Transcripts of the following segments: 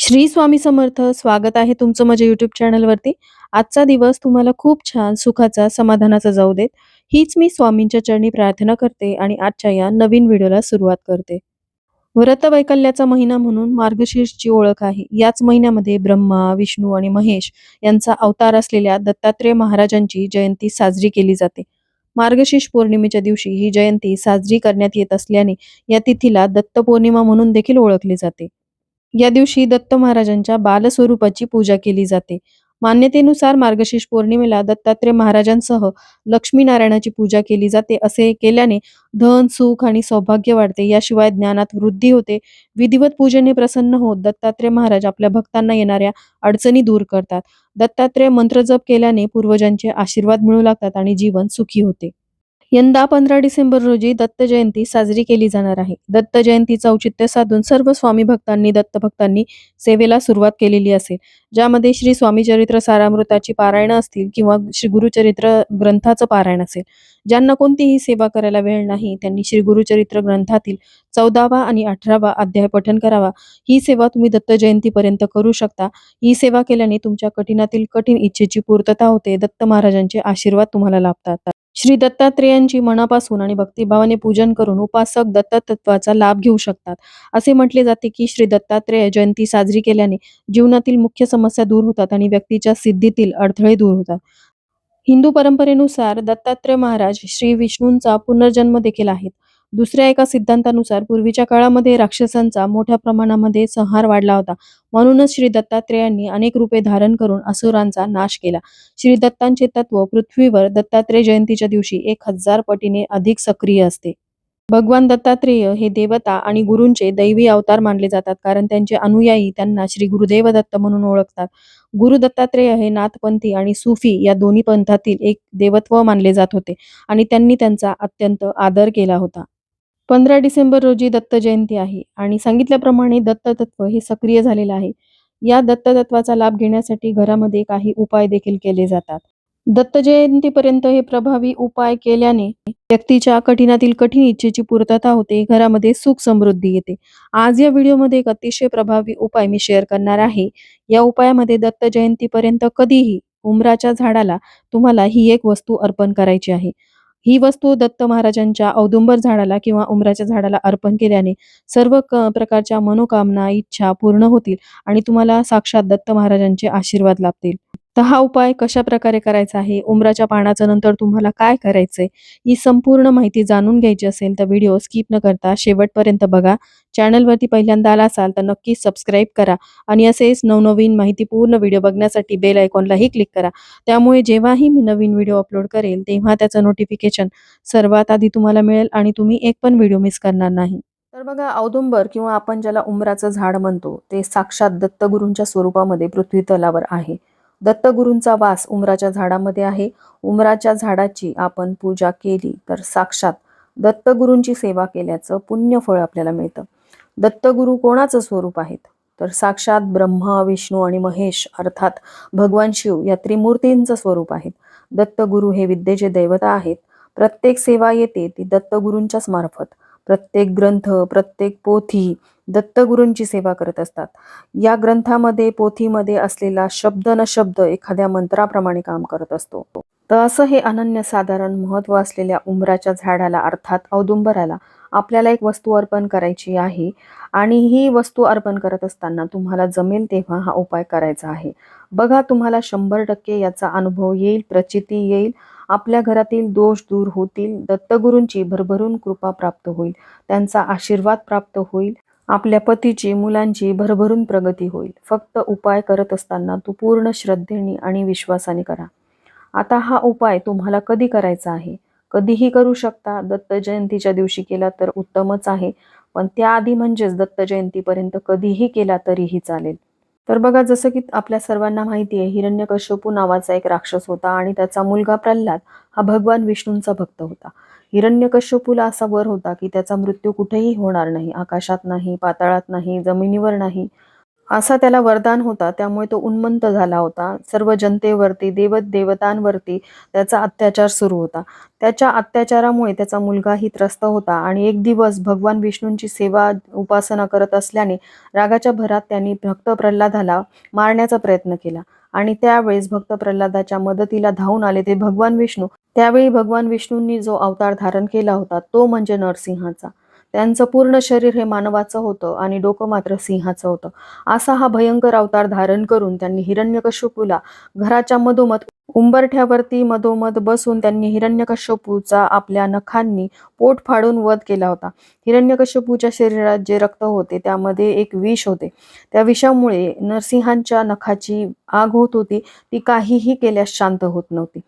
श्री स्वामी समर्थ. स्वागत आहे तुमचं माझ्या युट्यूब चॅनलवरती आजचा दिवस तुम्हाला खूप छान सुखाचा समाधानाचा जाऊ देत. हीच मी स्वामींच्या चरणी प्रार्थना करते आणि आजच्या या नवीन व्हिडिओला सुरुवात करते. व्रत वैकल्याचा महिना म्हणून मार्गशीर्षची ओळख आहे. याच महिन्यामध्ये ब्रह्मा विष्णू आणि महेश यांचा अवतार असलेल्या दत्तात्रेय महाराजांची जयंती साजरी केली जाते. मार्गशीर्ष पौर्णिमेच्या दिवशी ही जयंती साजरी करण्यात येत असल्याने या तिथीला दत्त पौर्णिमा म्हणून देखील ओळखली जाते. या दिवशी दत्त महाराजांच्या बालस्वरूपाची पूजा केली जाते. मान्यतेनुसार मार्गशीर्ष पौर्णिमेला दत्तात्रय महाराजांसह लक्ष्मीनारायणाची पूजा केली जाते. असे केल्याने धन सुख आणि सौभाग्य वाढते. याशिवाय ज्ञानात वृद्धी होते. विधिवत पूजेने प्रसन्न होत दत्तात्रय महाराज आपल्या भक्तांना येणाऱ्या अडचणी दूर करतात. दत्तात्रय मंत्रजप केल्याने पूर्वजांचे आशीर्वाद मिळू लागतात आणि जीवन सुखी होते. यंदा पंधरा डिसेंबर रोजी दत्त जयंती साजरी केली जाणार आहे. दत्त जयंतीचं औचित्य साधून सर्व स्वामी भक्तांनी दत्त भक्तांनी सेवेला सुरुवात केलेली असेल. ज्यामध्ये श्री स्वामी चरित्र सारामृताची पारायण असतील किंवा श्री गुरुचरित्र ग्रंथाचं पारायण असेल. ज्यांना कोणतीही सेवा करायला वेळ नाही त्यांनी श्री गुरुचरित्र ग्रंथातील चौदावा आणि अठरावा अध्याय पठन करावा. ही सेवा तुम्ही दत्त जयंतीपर्यंत करू शकता. ही सेवा केल्याने तुमच्या कठीणातील कठीण इच्छेची पूर्तता होते. दत्त महाराजांचे आशीर्वाद तुम्हाला लाभतात. श्री दत्तात्रेयांची मनापासून आणि भक्तिभावाने पूजन करून उपासक दत्तत्वाचा लाभ घेऊ शकतात. असे म्हटले जाते की श्री दत्तात्रेय जयंती साजरी केल्याने जीवनातील मुख्य समस्या दूर होतात आणि व्यक्तीच्या सिद्धीतील अडथळे दूर होतात. हिंदू परंपरेनुसार दत्तात्रय महाराज श्री विष्णूंचा पुनर्जन्म देखील आहेत. दुसऱ्या एका सिद्धांतानुसार पूर्वीच्या काळामध्ये राक्षसांचा मोठ्या प्रमाणामध्ये संहार वाढला होता. म्हणूनच श्री दत्तात्रेयांनी अनेक रूपे धारण करून असुरांचा नाश केला. श्री दत्तांचे तत्व पृथ्वीवर दत्तात्रेय जयंतीच्या दिवशी एक हजार पटीने अधिक सक्रिय असते. भगवान दत्तात्रेय हे देवता आणि गुरूंचे दैवी अवतार मानले जातात कारण त्यांचे अनुयायी त्यांना श्री गुरुदेव दत्त म्हणून ओळखतात. गुरु दत्तात्रेय हे नाथपंथी आणि सुफी या दोन्ही पंथातील एक देवत्व मानले जात होते आणि त्यांनी त्यांचा अत्यंत आदर केला होता. पंधरा डिसेंबर रोजी दत्त जयंती आहे आणि सांगितल्याप्रमाणे दत्ततत्व हे सक्रिय झालेलं आहे. या दत्ततत्वाचा लाभ घेण्यासाठी घरामध्ये काही उपाय देखील केले जातात. दत्त जयंतीपर्यंत हे प्रभावी उपाय केल्याने व्यक्तीच्या कठीणातील कठीण इच्छेची पूर्तता होते घरामध्ये सुख समृद्धी येते. आज या व्हिडिओमध्ये एक अतिशय प्रभावी उपाय मी शेअर करणार आहे. या उपायामध्ये दत्त जयंतीपर्यंत कधीही उमराच्या झाडाला तुम्हाला ही एक वस्तू अर्पण करायची आहे. ही वस्तू दत्त महाराजांच्या औदुंबर झाडाला किंवा उमराच्या झाडाला अर्पण केल्याने सर्व क प्रकारच्या मनोकामना इच्छा पूर्ण होतील आणि तुम्हाला साक्षात दत्त महाराजांचे आशीर्वाद लाभतील. तर हा उपाय कशा प्रकारे करायचा आहे? उमराच्या पानाचं नंतर तुम्हाला काय करायचंय? ही संपूर्ण माहिती जाणून घ्यायची असेल तर व्हिडिओ स्किप न करता शेवटपर्यंत बघा. चॅनलवरती पहिल्यांदा आला असाल तर नक्की सबस्क्राईब करा आणि असेच नवनवीन माहितीपूर्ण व्हिडिओ बघण्यासाठी बेल आयकॉनलाही क्लिक करा. त्यामुळे जेव्हाही मी नवीन व्हिडिओ अपलोड करेल तेव्हा त्याचं नोटिफिकेशन सर्वात आधी तुम्हाला मिळेल आणि तुम्ही एक पण व्हिडिओ मिस करणार नाही. तर बघा औदुंबर किंवा आपण ज्याला उमराचं झाड म्हणतो ते साक्षात दत्तगुरूंच्या स्वरूपामध्ये पृथ्वी तलावर आहे. दत्तगुरूंचा वास उमराच्या झाडामध्ये आहे. उमराच्या झाडाची आपण पूजा केली तर साक्षात दत्तगुरूंची सेवा केल्याचं पुण्य फळ आपल्याला मिळतं. दत्तगुरू कोणाचं स्वरूप आहेत? तर साक्षात ब्रह्मा विष्णू आणि महेश अर्थात भगवान शिव या त्रिमूर्तींचं स्वरूप आहेत. दत्तगुरू हे विद्येचे दैवता आहेत. प्रत्येक सेवा येते ती दत्तगुरूंच्याच मार्फत. प्रत्येक ग्रंथ प्रत्येक पोथी दत्तगुरूंची सेवा करत असतात. या ग्रंथामध्ये पोथीमध्ये असलेला शब्द न शब्द एखाद्या मंत्राप्रमाणे काम करत असतो. तर असं हे अनन्यसाधारण महत्त्व असलेल्या उमराच्या झाडाला अर्थात औदुंबराला आपल्याला एक वस्तू अर्पण करायची आहे आणि ही वस्तू अर्पण करत असताना तुम्हाला जमेल तेव्हा हा उपाय करायचा आहे. बघा तुम्हाला शंभर टक्के याचा अनुभव येईल प्रचिती येईल आपल्या घरातील दोष दूर होतील. दत्तगुरूंची भरभरून कृपा प्राप्त होईल. त्यांचा आशीर्वाद प्राप्त होईल. आपल्या पतीची मुलांची भरभरून प्रगती होईल. फक्त उपाय करत असताना तू पूर्ण श्रद्धेने आणि विश्वासाने करा. आता हा उपाय तुम्हाला कधी करायचा आहे? कधीही करू शकता. दत्त जयंतीच्या दिवशी केला तर उत्तमच आहे. पण त्याआधी म्हणजेच दत्त जयंतीपर्यंत कधीही केला तरीही चालेल. तर बघा जसं की आपल्या सर्वांना माहिती आहे हिरण्यकश्यपू नावाचा एक राक्षस होता आणि त्याचा मुलगा प्रल्हाद हा भगवान विष्णूंचा भक्त होता. हिरण्यकश्यपूला असा वर होता की त्याचा मृत्यू कुठेही होणार नाही. आकाशात नाही पाताळात नाही जमिनीवर नाही. असा त्याला वरदान होता. त्यामुळे तो उन्मंत झाला होता. सर्व जनतेवरती देवत देवतांवरती त्याचा अत्याचार सुरू होता. त्याच्या अत्याचारामुळे त्याचा मुलगाही त्रस्त होता आणि एक दिवस भगवान विष्णूंची सेवा उपासना करत असल्याने रागाच्या भरात त्यांनी भक्त प्रल्हादाला मारण्याचा प्रयत्न केला. आणि त्यावेळेस भक्त प्रल्हादाच्या मदतीला धावून आले ते भगवान विष्णू. त्यावेळी भगवान विष्णूंनी जो अवतार धारण केला होता तो म्हणजे नरसिंहाचा. त्यांचं पूर्ण शरीर हे मानवाचं होतं आणि डोकं मात्र सिंहाचं होतं. असा हा भयंकर अवतार धारण करून त्यांनी हिरण्यकश्यपूला घराच्या मधोमध उंबरठ्यावरती मधोमध बसून त्यांनी हिरण्यकश्यपूचा आपल्या नखांनी पोट फाडून वध केला होता. हिरण्यकश्यपूच्या शरीरात जे रक्त होते त्यामध्ये एक विष होते. त्या विषामुळे नरसिंहांच्या नखाची आग होत होती. ती काहीही केल्यास शांत होत नव्हती.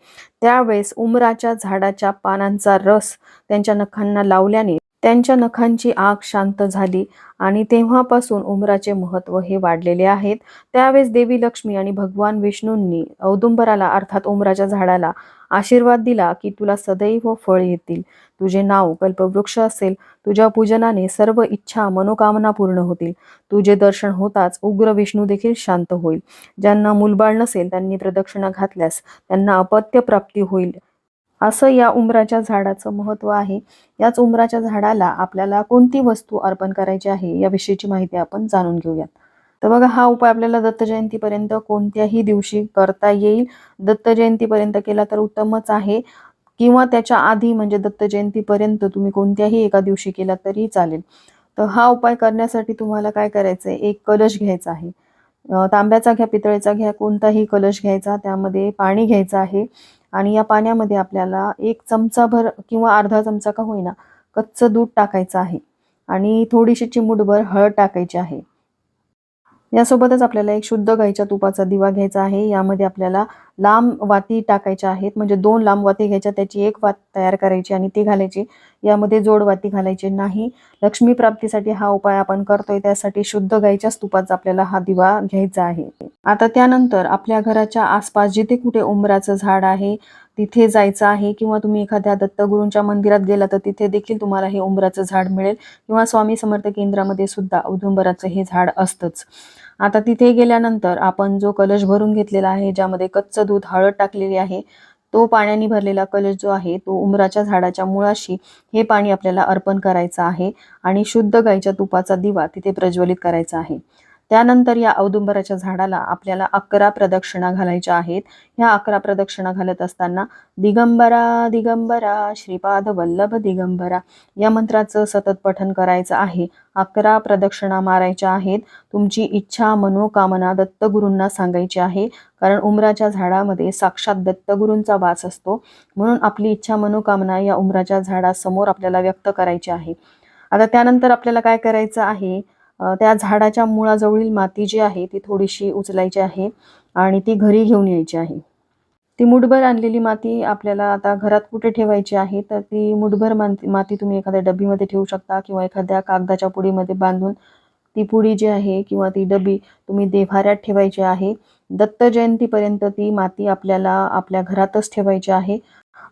त्यावेळेस उमराच्या झाडाच्या पानांचा रस त्यांच्या नखांना लावल्याने त्यांच्या नखांची आग शांत झाली आणि तेव्हापासून उमराचे महत्त्व हे वाढलेले आहेत. त्यावेळेस देवी लक्ष्मी आणि भगवान विष्णूंनी औदुंबराला अर्थात उमराच्या झाडाला आशीर्वाद दिला की तुला सदैव फळ येतील. तुझे नाव कल्पवृक्ष असेल. तुझ्या पूजनाने सर्व इच्छा मनोकामना पूर्ण होतील. तुझे दर्शन होताच उग्र विष्णू देखील शांत होईल. ज्यांना मूलबाळ नसेल त्यांनी प्रदक्षिणा घातल्यास त्यांना अपत्य प्राप्ती होईल. असं या उमराच्या झाडाचं महत्त्व आहे. याच उमराच्या झाडाला आपल्याला कोणती वस्तू अर्पण करायची आहे याविषयीची माहिती आपण जाणून घेऊयात. तर बघा हा उपाय आपल्याला दत्त जयंतीपर्यंत कोणत्याही दिवशी करता येईल. दत्त जयंतीपर्यंत केला तर उत्तमच आहे. किंवा त्याच्या आधी म्हणजे दत्त जयंतीपर्यंत तुम्ही कोणत्याही एका दिवशी केला तरी चालेल. तर हा उपाय करण्यासाठी तुम्हाला काय करायचं आहे एक कलश घ्यायचा आहे. तांब्याचा घ्या पितळेचा घ्या कोणताही कलश घ्यायचा त्यामध्ये पाणी घ्यायचं आहे. आणि या पाण्यामध्ये आपल्याला एक चमचाभर किंवा अर्धा चमचा का होईना कच्चं दूध टाकायचं आहे. आणि थोडीशी चिमूटभर हळद टाकायची आहे. यासोबतच आपल्याला एक शुद्ध गाईच्या तुपाचा दिवा घ्यायचा आहे. यामध्ये आपल्याला लांब वाती टाकायच्या आहेत. म्हणजे दोन लांब वाती घ्यायच्या त्याची एक वात तयार करायची आणि ती घालायची. यामध्ये जोड वाती घालायची नाही. लक्ष्मी प्राप्तीसाठी हा उपाय आपण करतोय. त्यासाठी शुद्ध गाईच्याच तुपाचा आपल्याला हा दिवा घ्यायचा आहे. आता त्यानंतर आपल्या घराच्या आसपास जिथे कुठे उंबराचं झाड आहे तिथे जायचं आहे किंवा तुम्ही एखाद्या दत्तगुरूंच्या मंदिरात गेला तर तिथे देखील तुम्हाला हे उंबराचं झाड मिळेल किंवा स्वामी समर्थ केंद्रामध्ये सुद्धा औदुंबराचं हे झाड असतंच. आता तिथे गेल्यानंतर आपण जो कलश भरून घेतलेला आहे ज्यामध्ये कच्चं दूध हळद टाकलेली आहे तो पाण्याने भरलेला कलश जो आहे तो उमराच्या झाडाच्या मुळाशी हे पाणी आपल्याला अर्पण करायचं आहे आणि शुद्ध गाईच्या तुपाचा दिवा तिथे प्रज्वलित करायचा आहे. त्यानंतर या औदुंबराच्या झाडाला आपल्याला अकरा प्रदक्षिणा घालायच्या आहेत. ह्या अकरा प्रदक्षिणा घालत असताना दिगंबरा दिगंबरा श्रीपाद वल्लभ दिगंबरा या मंत्राचं सतत पठन करायचं आहे. अकरा प्रदक्षिणा मारायच्या आहेत. तुमची इच्छा मनोकामना दत्तगुरूंना सांगायची आहे. कारण उमराच्या झाडामध्ये साक्षात दत्तगुरूंचा वास असतो. म्हणून आपली इच्छा मनोकामना या उमराच्या झाडासमोर आपल्याला व्यक्त करायची आहे. आता त्यानंतर आपल्याला काय करायचं आहे? त्या झाडाच्या मुळाजवळील माती जी आहे ती थोडीशी उचलायची आहे आणि ती घरी घेऊन यायची आहे. ती मुठभर आणलेली माती आपल्याला आता घरात कुठे ठेवायची आहे तर ती मुठभर माती माती तुम्ही एखाद्या डब्बीमध्ये ठेवू शकता किंवा एखाद्या कागदाच्या पुडीमध्ये बांधून ती पुडी जी आहे किंवा ती डबी तुम्ही देव्हाऱ्यात ठेवायची आहे. दत्त जयंतीपर्यंत ती माती आपल्याला आपल्या घरातच ठेवायची आहे.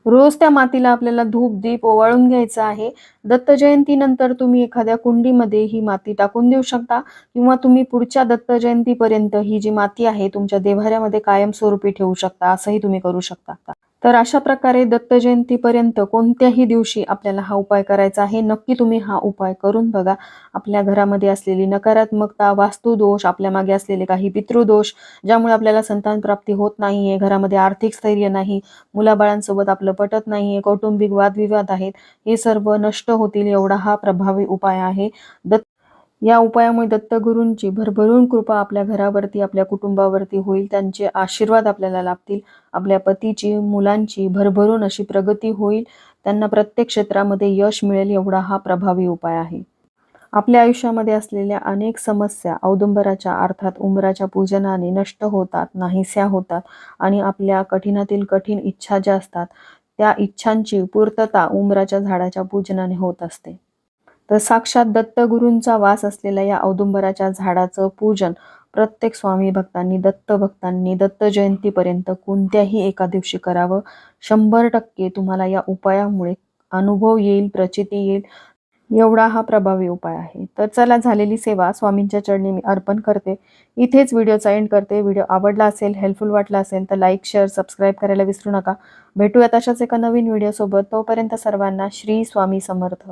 रोज त्या मातीला आपल्याला धूप दीप ओवाळून घ्यायचा आहे. दत्त जयंतीनंतर तुम्ही एखाद्या कुंडीमध्ये ही माती टाकून देऊ शकता किंवा तुम्ही पुढच्या दत्त जयंतीपर्यंत ही जी माती आहे तुमच्या देव्हाऱ्यामध्ये कायमस्वरूपी ठेवू शकता असंही तुम्ही करू शकता. तर अशा प्रकारे दत्त जयंतीपर्यंत कोणत्याही दिवशी आपल्याला हा उपाय करायचा आहे नक्की तुम्ही हा उपाय करून बघा. आपल्या घरामध्ये असलेली नकारात्मकता वास्तुदोष आपल्या मागे असलेले काही पितृदोष ज्यामुळे आपल्याला संतान प्राप्ती होत नाहीये घरामध्ये आर्थिक स्थैर्य नाही मुलाबाळांसोबत आपलं पटत नाहीये कौटुंबिक वादविवाद आहेत हे सर्व नष्ट होतील एवढा हा प्रभावी उपाय आहे. दत्त या उपायामुळे दत्तगुरूंची भरभरून कृपा आपल्या घरावरती आपल्या कुटुंबावरती होईल. त्यांचे आशीर्वाद आपल्याला लाभतील. आपल्या पतीची मुलांची भरभरून अशी प्रगती होईल. त्यांना प्रत्येक क्षेत्रामध्ये यश मिळेल एवढा हा प्रभावी उपाय आहे. आपल्या आयुष्यामध्ये असलेल्या अनेक समस्या औदुंबराच्या अर्थात उंबराच्या पूजनाने नष्ट होतात नाहीस्या होतात आणि आपल्या कठीणातील कठीण इच्छा ज्या असतात त्या इच्छांची पूर्तता उंबराच्या झाडाच्या पूजनाने होत असते. तर साक्षात दत्तगुरूंचा वास असलेल्या या औदुंबराच्या झाडाचं पूजन प्रत्येक स्वामी भक्तांनी दत्त भक्तांनी दत्त जयंतीपर्यंत कोणत्याही एका दिवशी करावं. शंभर टक्के तुम्हाला या उपायामुळे अनुभव येईल प्रचिती येईल. एवढा हा प्रभावी उपाय आहे. तर चला झालेली सेवा स्वामींच्या चरणी मी अर्पण करते. इथेच व्हिडिओचा एंड करते. व्हिडिओ आवडला असेल हेल्पफुल वाटला असेल तर लाईक शेअर सबस्क्राईब करायला विसरू नका. भेटूयात अशाच एका नवीन व्हिडिओसोबत. तोपर्यंत सर्वांना श्री स्वामी समर्थ.